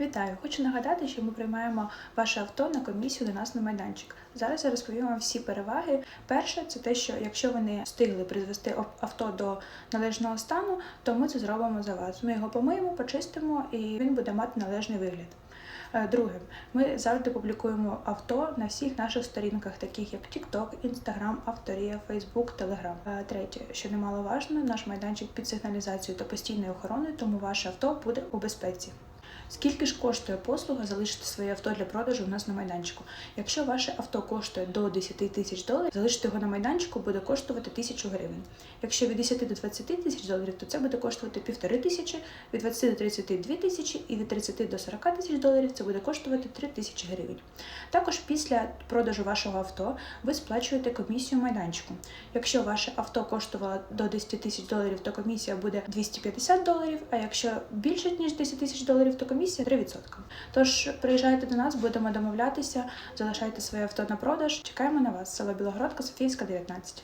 Вітаю! Хочу нагадати, що ми приймаємо ваше авто на комісію до нас на майданчик. Зараз я розповім вам всі переваги. Перше, це те, що якщо ви не встигли призвести авто до належного стану, то ми це зробимо за вас. Ми його помиємо, почистимо і він буде мати належний вигляд. Е, Друге, ми завжди публікуємо авто на всіх наших сторінках, таких як TikTok, Instagram, Авторія, Facebook, Telegram. Е, Третє, що немаловажно, наш майданчик під сигналізацією та постійною охороною, тому ваше авто буде у безпеці. Скільки ж коштує послуга залишити своє авто для продажу у нас на майданчику? Якщо ваше авто коштує до 10 тисяч доларів, залишити його на майданчику буде коштувати тисячу гривень. Якщо від 10 до 20 тисяч доларів, то це буде коштувати півтори тисячі, від 20 до 30 – 2 тисячі і від 30 до 40 тисяч доларів це буде коштувати 3 тисячі гривень. Також після продажу вашого авто ви сплачуєте комісію майданчику. Якщо ваше авто коштувало до 10 тисяч доларів, то комісія буде 250 доларів. А якщо більше ніж 10 тисяч доларів, то комісія 3%. Тож приїжджайте до нас, будемо домовлятися, залишайте своє авто на продаж. Чекаємо на вас. Село Білогородка, Софіївська, 19.